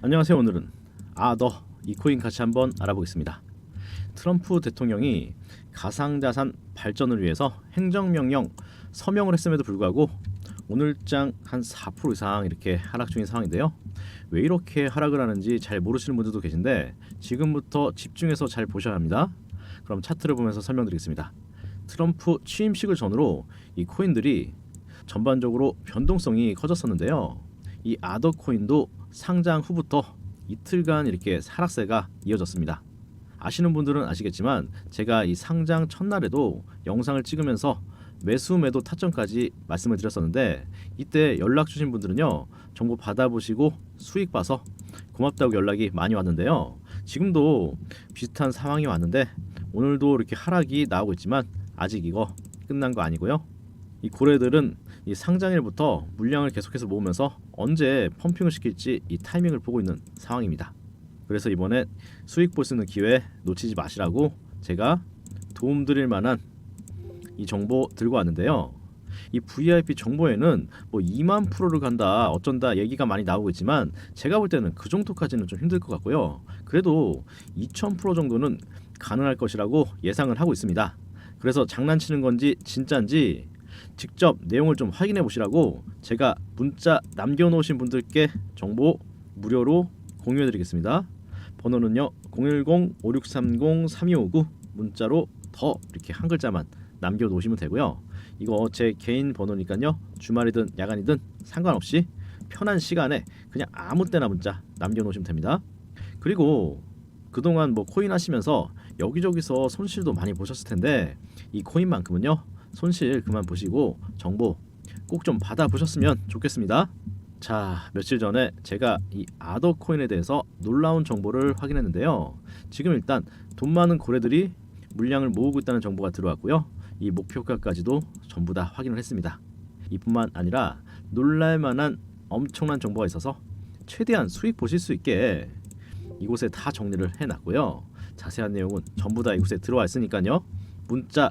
안녕하세요. 오늘은 아더 이 코인 같이 한번 알아보겠습니다. 트럼프 대통령이 가상자산 발전을 위해서 행정명령 서명을 했음에도 불구하고 오늘장 한 4% 이상 이렇게 하락 중인 상황인데요. 왜 이렇게 하락을 하는지 잘 모르시는 분들도 계신데 지금부터 집중해서 잘 보셔야 합니다. 그럼 차트를 보면서 설명드리겠습니다. 트럼프 취임식을 전후로 이 코인들이 전반적으로 변동성이 커졌었는데요. 이 아더 코인도 상장 후부터 이틀간 이렇게 하락세가 이어졌습니다. 아시는 분들은 아시겠지만 제가 이 상장 첫날에도 영상을 찍으면서 매수 매도 타점까지 말씀을 드렸었는데 이때 연락 주신 분들은요 정보 받아보시고 수익 봐서 고맙다고 연락이 많이 왔는데요 지금도 비슷한 상황이 왔는데 오늘도 이렇게 하락이 나오고 있지만 아직 이거 끝난 거 아니고요 이 고래들은 이 상장일부터 물량을 계속해서 모으면서 언제 펌핑을 시킬지 이 타이밍을 보고 있는 상황입니다. 그래서 이번에 수익 볼 수 있는 기회 놓치지 마시라고 제가 도움 드릴 만한 이 정보 들고 왔는데요. 이 VIP 정보에는 뭐 2만 프로를 간다 어쩐다 얘기가 많이 나오고 있지만 제가 볼 때는 그 정도까지는 좀 힘들 것 같고요. 그래도 2천 프로 정도는 가능할 것이라고 예상을 하고 있습니다. 그래서 장난치는 건지 진짜인지 직접 내용을 좀 확인해 보시라고 제가 문자 남겨놓으신 분들께 정보 무료로 공유해 드리겠습니다. 번호는요 010-5630-3259 문자로 더 이렇게 한 글자만 남겨놓으시면 되고요. 이거 제 개인 번호니까요 주말이든 야간이든 상관없이 편한 시간에 그냥 아무 때나 문자 남겨놓으시면 됩니다. 그리고 그동안 뭐 코인 하시면서 여기저기서 손실도 많이 보셨을 텐데 이 코인만큼은요 손실 그만 보시고 정보 꼭 좀 받아보셨으면 좋겠습니다. 자 며칠 전에 제가 이 아더 코인에 대해서 놀라운 정보를 확인했는데요. 지금 일단 돈 많은 고래들이 물량을 모으고 있다는 정보가 들어왔고요. 이 목표가까지도 전부 다 확인을 했습니다. 이뿐만 아니라 놀랄만한 엄청난 정보가 있어서 최대한 수익 보실 수 있게 이곳에 다 정리를 해놨고요. 자세한 내용은 전부 다 이곳에 들어와 있으니까요. 문자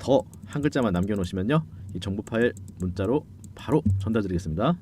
더 한 글자만 남겨놓으시면요 이 정보 파일 문자로 바로 전달드리겠습니다.